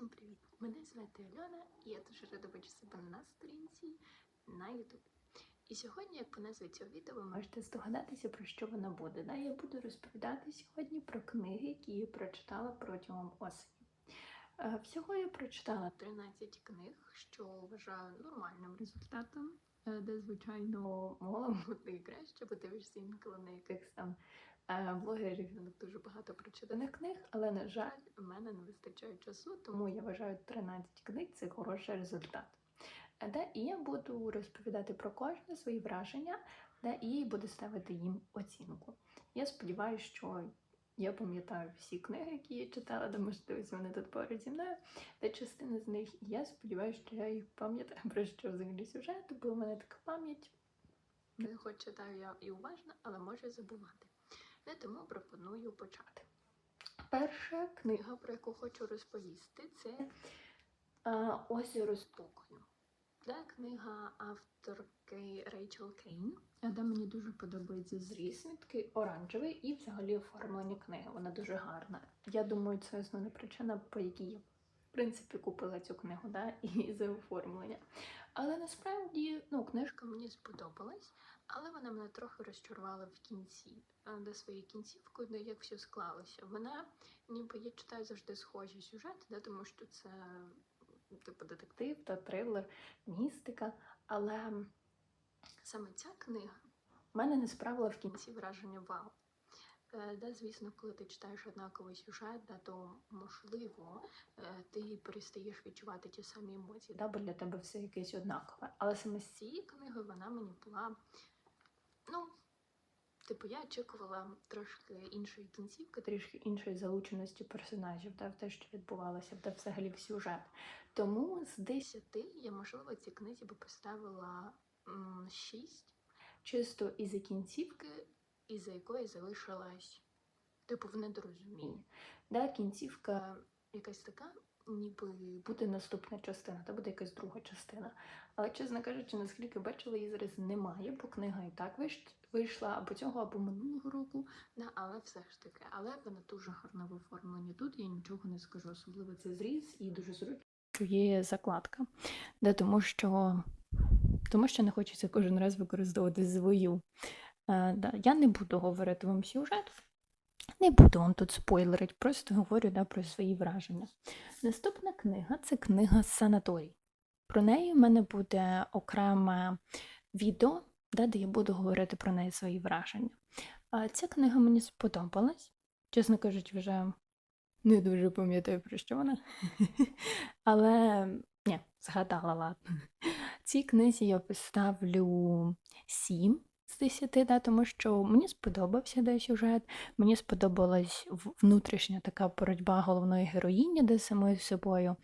Всім привіт! Мене звати Альона, і я дуже рада бачити себе на сторінці на YouTube. І сьогодні, як по назві цього відео, ви можете здогадатися, про що воно буде. Да? Я буду розповідати сьогодні про книги, які я прочитала протягом осені. Е, Всього я прочитала 13 книг, що вважаю нормальним результатом, е, де, звичайно, могло бути і краще, бо дивишся інколи на якихось там блогерів в дуже багато прочитаних книг, але, на жаль, в мене не вистачає часу, тому я вважаю 13 книг це хороший результат. Е, Да, і я буду розповідати про кожне свої враження, да, і буду ставити їм оцінку. Я сподіваюся, що я пам'ятаю всі книги, які я читала, де можливість вони тут поруч зі мною, та частина з них я сподіваюся, що я їх пам'ятаю про що взагалі сюжет, бо в мене така пам'ять. Не хоч читаю я і уважно, але можу забувати. Не тому пропоную почати. Перша книга, про яку хочу розповісти, це Озеро спокою. Це книга авторки Рейчел Кейн, де мені дуже подобається зріз. Він такий оранжевий і взагалі оформлення книги. Вона дуже гарна. Я думаю, це основна причина, по якій я в принципі купила цю книгу, да, і за оформлення. Але насправді ну, книжка мені сподобалась, але вона мене трохи розчарувала в кінці, е, де своєю кінцівкою, де як все склалося. Вона, ніби я читаю завжди схожі сюжети, да, тому що це типу детектив та трилер, містика. Але саме ця книга мене не справила в кінці враження вау. Е, Да, звісно, коли ти читаєш однаковий сюжет, да, то можливо е, ти перестаєш відчувати ті самі емоції, да, бо для тебе все якесь однакове. Але саме з цієї книги вона мені була, типу, я очікувала трошки іншої кінцівки, трішки іншої залученості персонажів, в те, що відбувалося, да, взагалі в сюжет. Тому з 10 я, можливо, цій книзі би поставила 6, чисто із-за кінцівки, із-за якої залишилась, типу, в недорозумінні. Да, кінцівка якась така, ніби буде наступна частина, та буде якась друга частина. Але, чесно кажучи, наскільки бачила, її зараз немає, бо книга і так вийшла або цього, або минулого року. Да, але все ж таки, але вона дуже гарно в оформленні тут, я нічого не скажу, особливо це зріз і дуже зручно. Є закладка, да, тому що тому що не хочеться кожен раз використовувати свою. Е, да. Я не буду говорити вам сюжет, не буду вам тут спойлерити, просто говорю да, про свої враження. Наступна книга це книга Санаторій. Про неї в мене буде окреме відео, да, де я буду говорити про неї свої враження. А ця книга мені сподобалась. Чесно кажучи, вже не дуже пам'ятаю, про що вона. Але ні, згадала, ладно. Цій книзі я поставлю 7 з 10, да, тому що мені сподобався де сюжет, мені сподобалась внутрішня така боротьба головної героїні, де самою собою.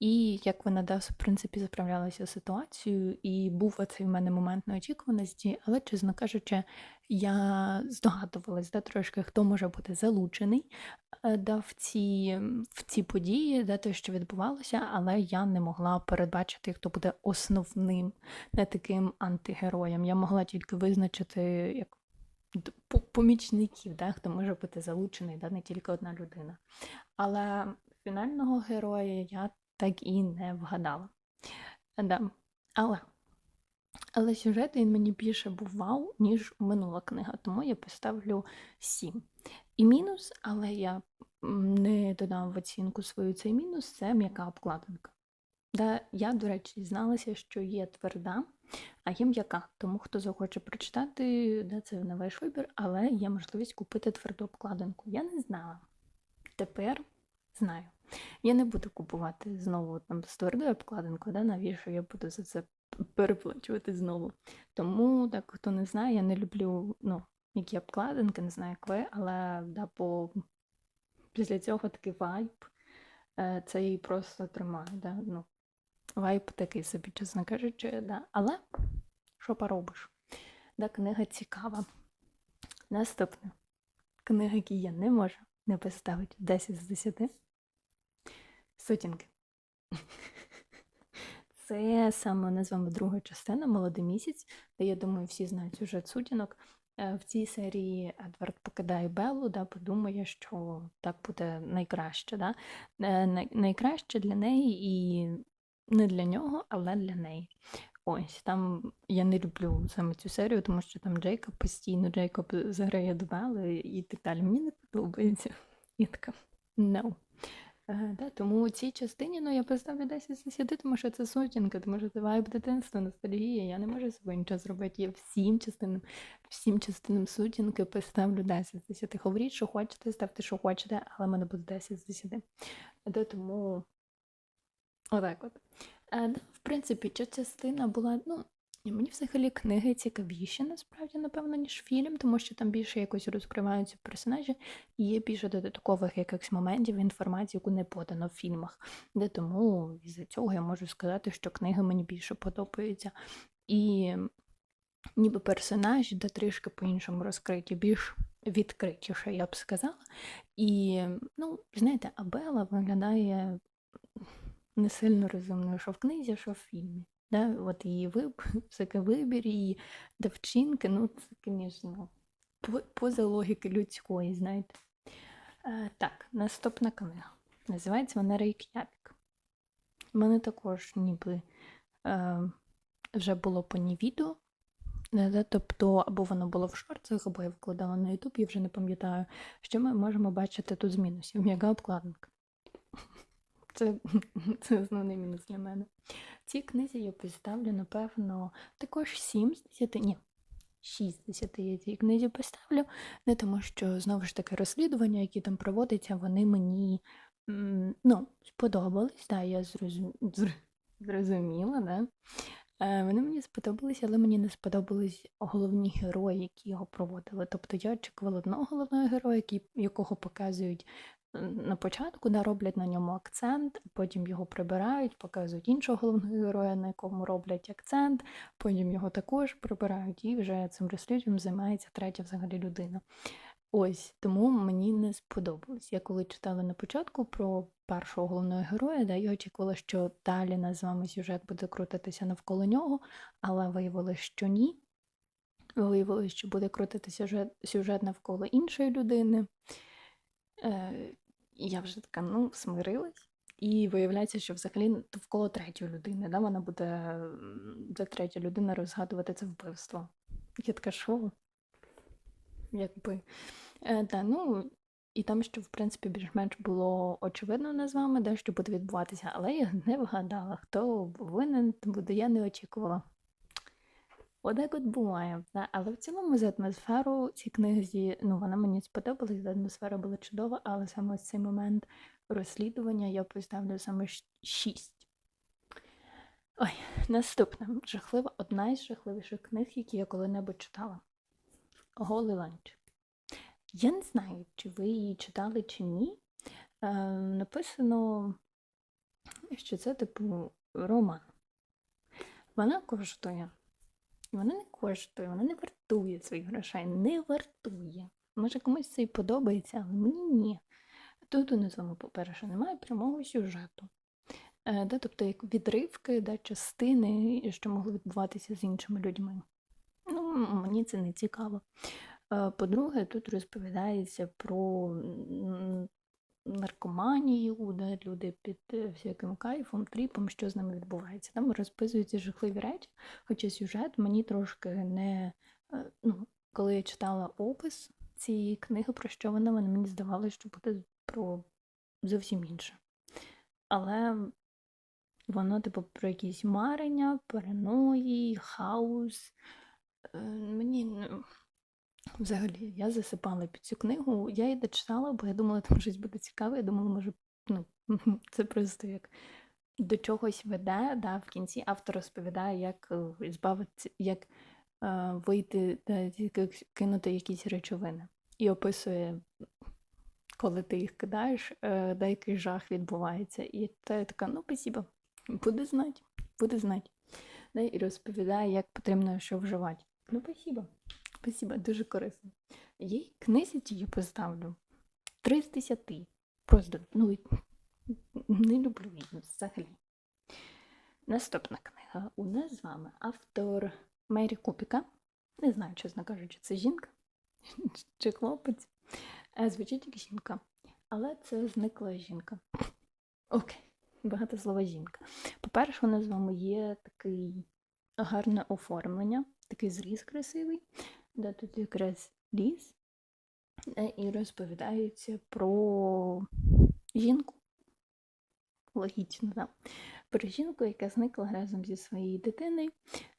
І як вона да, в принципі заправлялася ситуацією, і був оцей в мене момент неочікуваності, але, чесно кажучи, я здогадувалась да, трошки, хто може бути залучений да, в, ці, в ці події, да, те, що відбувалося, але я не могла передбачити, хто буде основним не таким антигероєм. Я могла тільки визначити як помічників, да, хто може бути залучений, да, не тільки одна людина. Але фінального героя я так і не вгадала. Да. Але, але сюжет він мені більше був вау, ніж минула книга, тому я поставлю 7. І мінус, але я не додам в оцінку свою цей мінус, це м'яка обкладинка. Да, я, до речі, дізналася, що є тверда, а є м'яка. Тому хто захоче прочитати, да, це не ваш вибір, але є можливість купити тверду обкладинку. Я не знала. Тепер знаю. Я не буду купувати знову там з твердою обкладинкою, да, навіщо я буду за це переплачувати знову. Тому, так, хто не знає, я не люблю ну, які обкладинки, не знаю як ви, але да, по... після цього такий вайб, е, це її просто тримає. Да? Ну, вайб такий собі, чесно кажучи, да. але що поробиш? Да, книга цікава. Наступна книга, яку я не можу не поставити 10 з 10. Сутінки. Це саме назвемо друга частина Молодий місяць, де я думаю, всі знають сюжет сутінок. Е, В цій серії Едвард покидає Беллу, да, подумає, що так буде найкраще. Да? Е, Найкраще для неї і не для нього, але для неї. Ось там я не люблю саме цю серію, тому що там Джейкоб постійно Джейкоб заграє до Белли і так далі. Мені не подобається. Я така no. Е, да, тому у цій частині ну, я поставлю 10 з 10, тому що це сутінка, тому що це вайб дитинства, ностальгія. Я не можу з собою нічого зробити. Я всім частинам, всім частинам сутінки поставлю 10 з 10. Говоріть, що хочете, ставте, що хочете, але в мене буде 10 з 10. Да, тому отак от. Е, в принципі, ця частина була, ну, мені взагалі книги цікавіші, насправді, напевно, ніж фільм, тому що там більше якось розкриваються персонажі, і є більше додаткових якихось моментів, інформації, яку не подано в фільмах. Де тому із-за цього я можу сказати, що книги мені більше подобаються. І ніби персонажі, де трішки по-іншому розкриті, більш відкритіше, я б сказала. І, ну, знаєте, Абела виглядає не сильно розумною, що в книзі, що в фільмі. Да? От її виб... всякий вибір, її до ну, це, звісно, поза логіки людської, знаєте. Е, так, наступна книга. Називається вона Рейк'явік. У мене також ніби е, вже було по ній відео. Да, Тобто, або воно було в шорцах, або я викладала на YouTube, я вже не пам'ятаю, що ми можемо бачити тут з мінусів. М'яка обкладинка. Це, це основний мінус для мене. Цій книзі я поставлю, напевно, також 7 з 10, ні, 6 з 10 я цій книзі поставлю, не тому що, знову ж таки, розслідування, які там проводяться, вони мені ну, сподобались, да, я зрозум... зрозуміла, да. Е, Вони мені сподобалися, але мені не сподобались головні герої, які його проводили. Тобто я очікувала одного головного героя, якого показують на початку, да, роблять на ньому акцент, потім його прибирають, показують іншого головного героя, на якому роблять акцент, потім його також прибирають, і вже цим розслідуванням займається третя взагалі людина. Ось тому мені не сподобалось. Я коли читала на початку про першого головного героя, да, я очікувала, що далі нас з вами сюжет буде крутитися навколо нього, але виявилось, що ні. Виявилось, що буде крутитися сюжет, навколо іншої людини. Я вже така, ну, смирилась. І виявляється, що взагалі навколо третьої людини, да, вона буде за третя людина розгадувати це вбивство. Я така, що? Якби. Е, та, ну, і там, що, в принципі, більш-менш було очевидно не з вами, де що буде відбуватися, але я не вгадала, хто винен, буде я не очікувала. Отак от буває. Але в цілому за атмосферу ці книги, ну, вона мені сподобалась, атмосфера була чудова, але саме цей момент розслідування я поставлю саме 6. Ой, наступна жахлива, одна із жахливіших книг, які я коли-небудь читала. Голий ланч. Я не знаю, чи ви її читали чи ні. Е, написано, що це типу роман. Вона коштує. Вона не коштує, вона не вартує своїх грошей, не вартує. Може, комусь це і подобається, але мені ні. Тут у нас, вами, по-перше, немає прямого сюжету. Е, да, тобто як відривки, да, частини, що могли відбуватися з іншими людьми. Ну, мені це не цікаво. Е, По-друге, тут розповідається про наркоманію, де люди під е, всяким кайфом, тріпом, що з ними відбувається. Там розписуються жахливі речі, хоча сюжет мені трошки не. е, Ну, коли я читала опис цієї книги, про що вона, вона мені здавалося, що буде про зовсім інше. Але воно, типу, про якісь марення, параної, хаос. Е, Мені ну, взагалі я засипала під цю книгу. Я її дочитала, бо я думала, там щось буде цікаве. Я думала, може, ну, це просто як до чогось веде. Да, в кінці автор розповідає, як е, збавитися, як е, вийти да, кинути якісь речовини. І описує, коли ти їх кидаєш, е, де який жах відбувається. І та я така, ну, спасибо, буде знати, буде знати. Да, і розповідає, як потрібно що вживати. Ну, спасибо. Спасибо, дуже корисно. Їй книзі ті я поставлю 3 з 10. Просто, ну, не люблю її взагалі. Наступна книга у нас з вами автор Мері Купіка. Не знаю, чесно кажучи, це жінка чи хлопець. Е, Звучить як жінка. Але це зникла жінка. Окей, багато слова жінка. По-перше, у нас з вами є такий гарне оформлення, такий зріз красивий, де тут якраз ліс, і розповідається про жінку. Логічно, так. Про жінку, яка зникла разом зі своєю дитиною,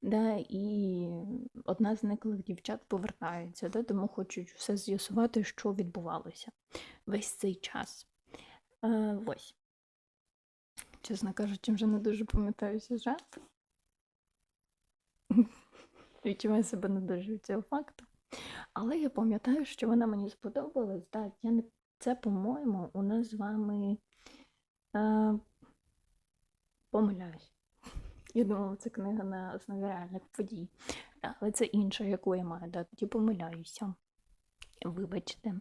да, і одна з зниклих дівчат повертається, да, тому хочуть все з'ясувати, що відбувалося весь цей час. Е, ось. Чесно кажучи, вже не дуже пам'ятаю сюжет. Відчуваю себе не дуже цього факту. Але я пам'ятаю, що вона мені сподобалась. Да, я не... Це, по-моєму, у нас з вами е... помиляюсь. Я думала, це книга на основі реальних подій. Але це інша, яку я маю, да, тоді помиляюся. Вибачте.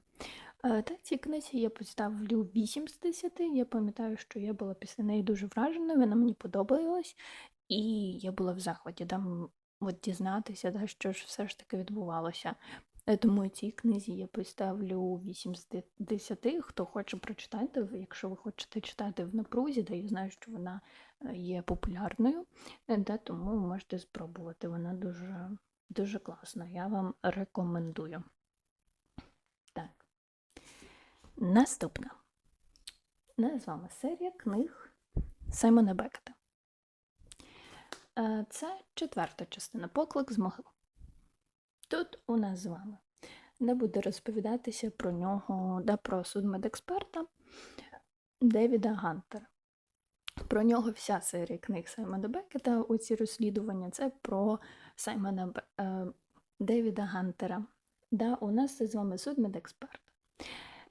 Е, Так, цій книзі я поставлю 8 з 10. Я пам'ятаю, що я була після неї дуже вражена, вона мені подобалась, і я була в захваті там от дізнатися, да, що ж все ж таки відбувалося. Е, Тому цій книзі я поставлю 8 з 10. Хто хоче прочитати, якщо ви хочете читати в напрузі, да я знаю, що вона е, є популярною, е, да, тому можете спробувати. Вона дуже, дуже класна. Я вам рекомендую. Так. Наступна. У з вами серія книг Саймона Бекета. Е, Це четверта частина Поклик з могил. Тут у нас з вами не буде розповідатися про нього, да, про судмедексперта Девіда Гантера. Про нього вся серія книг Саймона Бекета, оці розслідування, це про Саймона е, Девіда Гантера. Да, у нас це з вами судмедексперт.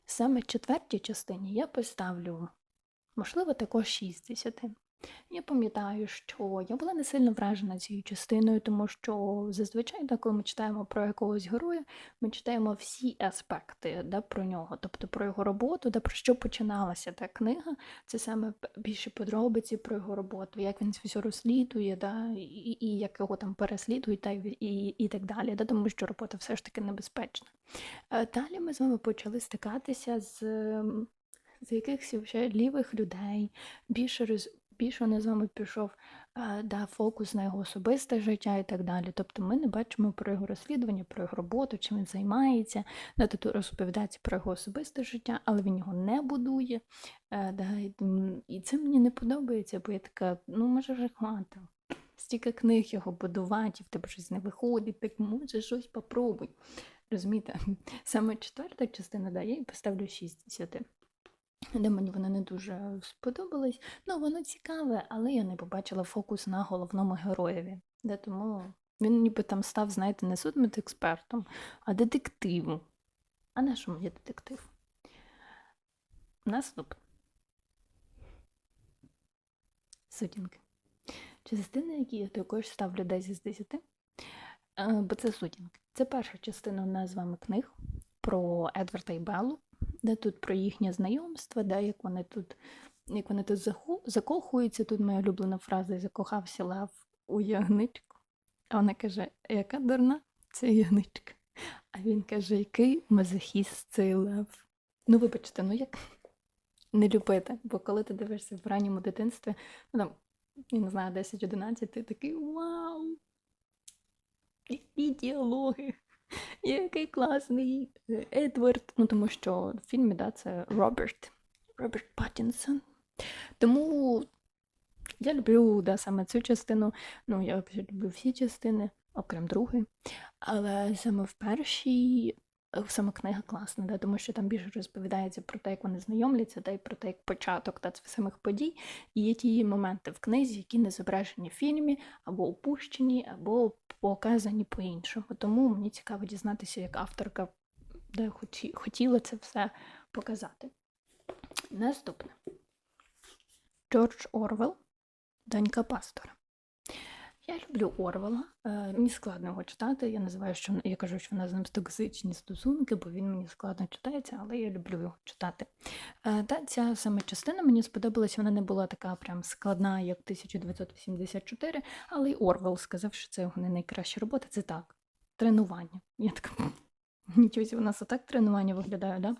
Саме четвертій частині я поставлю, можливо, також 6 з 10. Я пам'ятаю, що я була не сильно вражена цією частиною, тому що зазвичай, да, коли ми читаємо про якогось героя, ми читаємо всі аспекти да, про нього, тобто про його роботу, да, про що починалася та книга. Це саме більше подробиці про його роботу, як він все розслідує, да, і, і як його там переслідують, та, і, і, і так далі, да, тому що робота все ж таки небезпечна. Е, Далі ми з вами почали стикатися з, з якихось лівих людей, більше роз, більше не з вами пішов е, да, фокус на його особисте життя і так далі. Тобто ми не бачимо про його розслідування, про його роботу, чим він займається. Да, тут розповідається про його особисте життя, але він його не будує. Е, да, і, це мені не подобається, бо я така, ну може вже хватить. Стільки книг його будувати, в тебе щось не виходить, так може щось попробуй. Розумієте, саме четверта частина, да, я їй поставлю 6 з 10. Де мені вона не дуже сподобалась. Ну, воно цікаве, але я не побачила фокус на головному героєві. Де тому він ніби там став, знаєте, не судмедекспертом, а детективом. А на що мені детектив? Наступне. Сутінки. Частини, які я також ставлю 10 з 10. Е, Бо це сутінки. Це перша частина у нас з вами книг про Едварда і Беллу, де тут про їхнє знайомство, де як вони тут, як вони тут закохуються. Тут моя улюблена фраза закохався лев у ягничку. А вона каже, яка дурна це ягничка. А він каже, який мазохіст цей лев. Ну, вибачте, ну як не любити, бо коли ти дивишся в ранньому дитинстві, ну там, я не знаю, 10-11, ти такий вау! Які діалоги! Який класний е, Едвард. Ну, тому що в фільмі, да, це Роберт. Роберт Паттінсон. Тому я люблю да, саме цю частину. Ну, я люблю всі частини, окрім другої. Але саме в першій саме книга класна, да, тому що там більше розповідається про те, як вони знайомляться, та й про те, як початок та самих подій. І є ті моменти в книзі, які не зображені в фільмі, або опущені, або показані по-іншому. Тому мені цікаво дізнатися, як авторка хоті- хотіла це все показати. Наступне. Джордж Орвел, донька пастора. Я люблю Орвела. Е, мені складно його читати. Я називаю, що я кажу, що в нас з ним токсичні стосунки, бо він мені складно читається, але я люблю його читати. Е, та ця саме частина мені сподобалась, вона не була така прям складна, як 1984, але й Орвел сказав, що це його не найкраща робота. Це так. тренування. Я така, нічого, у нас отак тренування виглядає, да?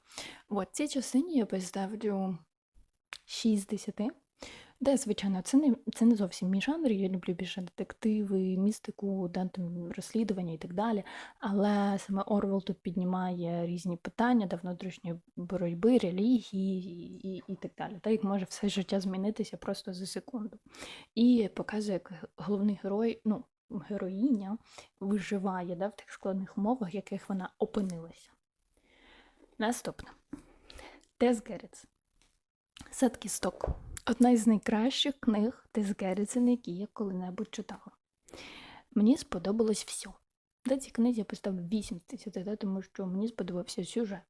От, цій частині я поставлю 6 з 10. Де, звичайно, це не, це не зовсім мій жанр. Я люблю більше детективи, містику, да, там, розслідування і так далі. Але саме Орвел тут піднімає різні питання до внутрішньої боротьби, релігії і, і, і так далі. Та як може все життя змінитися просто за секунду. І показує, як головний герой, ну, героїня виживає да, в тих складних умовах, в яких вона опинилася. Наступне. Тес Герец. Сад кісток. Одна із найкращих книг Тес Геррітсен, які я коли-небудь читала. Мені сподобалось все. Да, цій книзі я поставлю 8 з 10, тому що мені сподобався сюжет,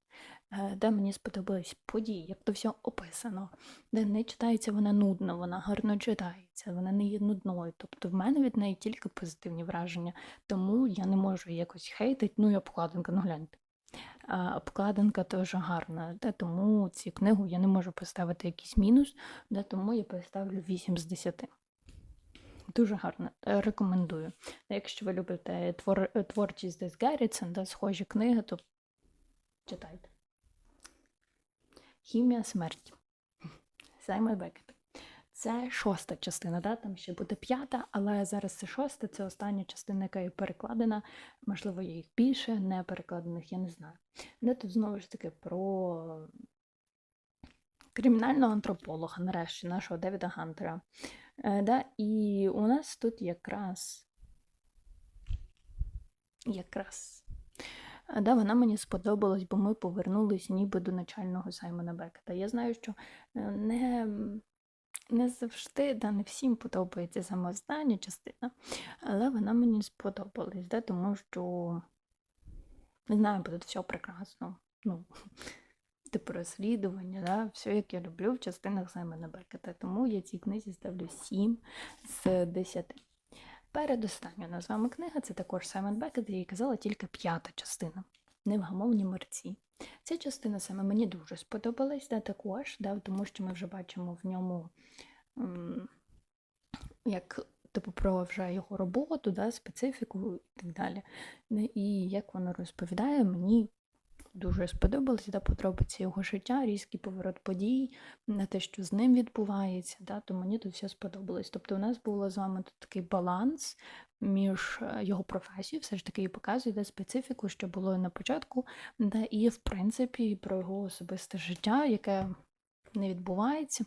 е, да, мені сподобались події, як то все описано, де не читається вона нудно, вона гарно читається, вона не є нудною. Тобто в мене від неї тільки позитивні враження, тому я не можу якось хейтити, ну і обкладинка, ну гляньте. Обкладинка теж гарна, да, тому цю книгу я не можу поставити якийсь мінус, да, тому я поставлю 8 з 10. Дуже гарно, е, рекомендую. Якщо ви любите твор, е, творчість Дес Геррітсен, да, схожі книги, то читайте. Хімія смерті. Саймон Бекет. Це шоста частина, да? там ще буде п'ята, але зараз це шоста, це остання частина, яка є перекладена. Можливо, є їх більше, не перекладених, я не знаю. Де тут знову ж таки про кримінального антрополога, нарешті, нашого Девіда Гантера. Е, да? І у нас тут якраз якраз е, да, вона мені сподобалась, бо ми повернулись ніби до начального Саймона Бекета. Я знаю, що е, не не завжди, да, не всім подобається саме остання частина, але вона мені сподобалась, да, тому що не знаю, буде все прекрасно. Ну, типу розслідування, да, все, як я люблю в частинах Саймона Бекета. Тому я цій книзі ставлю 7 з 10. Передостання з вами книга це також Саймон Бекет, я їй казала тільки п'ята частина. Невгамовні мерці. Ця частина саме мені дуже сподобалась, да, також, да, тому що ми вже бачимо в ньому як типу, про його роботу, да, специфіку і так далі. Ну, І як воно розповідає, мені дуже сподобалось, да, подробиці його життя, різкий поворот подій, на те, що з ним відбувається, да, то мені тут все сподобалось. Тобто у нас було з вами тут такий баланс між е, його професією, все ж таки і показує де специфіку, що було на початку, да, і, в принципі, про його особисте життя, яке не відбувається.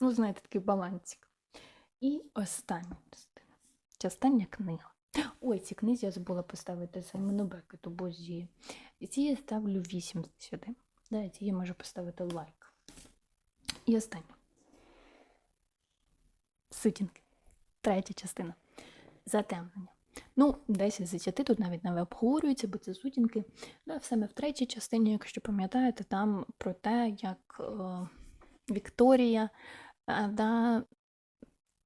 Ну, знаєте, такий балансик. І остання частина. Остання книга. Ой, ці книзі я забула поставити Саймону Бекету, бозі. І ці я ставлю 8 з 10. Да, ці я можу поставити лайк. І останнє. Сутінки. Третя частина. Затемнення. Ну, 10 з 10 тут навіть не обговорюється, бо це сутінки. Да, саме в третій частині, якщо пам'ятаєте, там про те, як е, Вікторія е, да,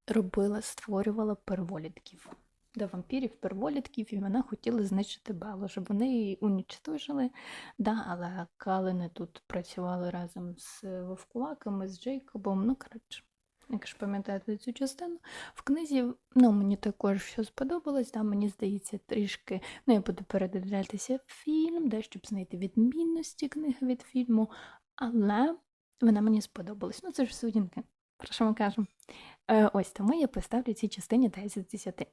робила, створювала перволітків. До вампірів, перволітків, і вона хотіла знищити Беллу, щоб вони її унічтожили. Да, але Калини тут працювали разом з вовкулаками, з Джейкобом. Ну, коротше, якщо пам'ятаєте цю частину, в книзі ну, мені також все сподобалось. Да, мені здається, трішки. Ну, я буду передивлятися фільм, да, щоб знайти відмінності книги від фільму, але вона мені сподобалась. Ну, це ж судінки. Про що ми кажемо? Е, ось тому я поставлю цій частині 10 з 10.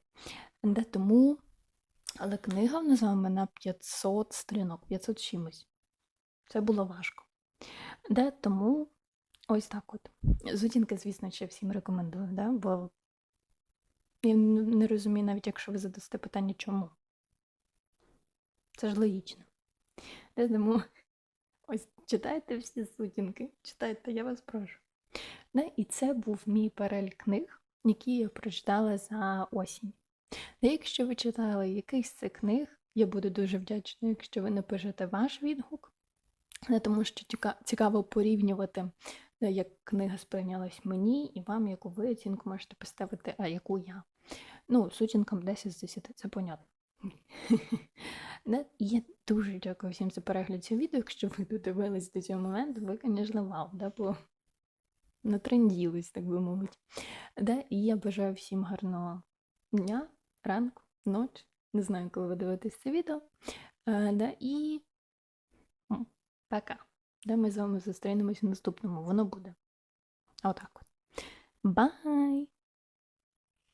Де тому, але книга в нас з на 500 сторінок, 500 чимось. Це було важко. Де тому ось так от. Зутінки, звісно, ще всім рекомендую, да? бо я не розумію, навіть якщо ви задасте питання, чому. Це ж логічно. Де тому ось читайте всі сутінки, читайте, я вас прошу. І це був мій перелік книг, які я прочитала за осінь. Якщо ви читали якийсь з цих книг, я буду дуже вдячна, якщо ви напишете ваш відгук, тому що цікаво порівнювати, як книга сприйнялась мені і вам, яку ви оцінку можете поставити, а яку я. Ну, сутінкам 10 з 10, це понятно. Я дуже дякую всім за перегляд цього відео. Якщо ви додивились до цього моменту, ви, звісно, вау, да, бо натренділись, так би мовити. Да? І я бажаю всім гарного дня, ранку, ночі, Не знаю, коли ви дивитесь це відео. А, да, і пока. Да, ми з вами зустрінемось в наступному. Воно буде. Отак от. Бай!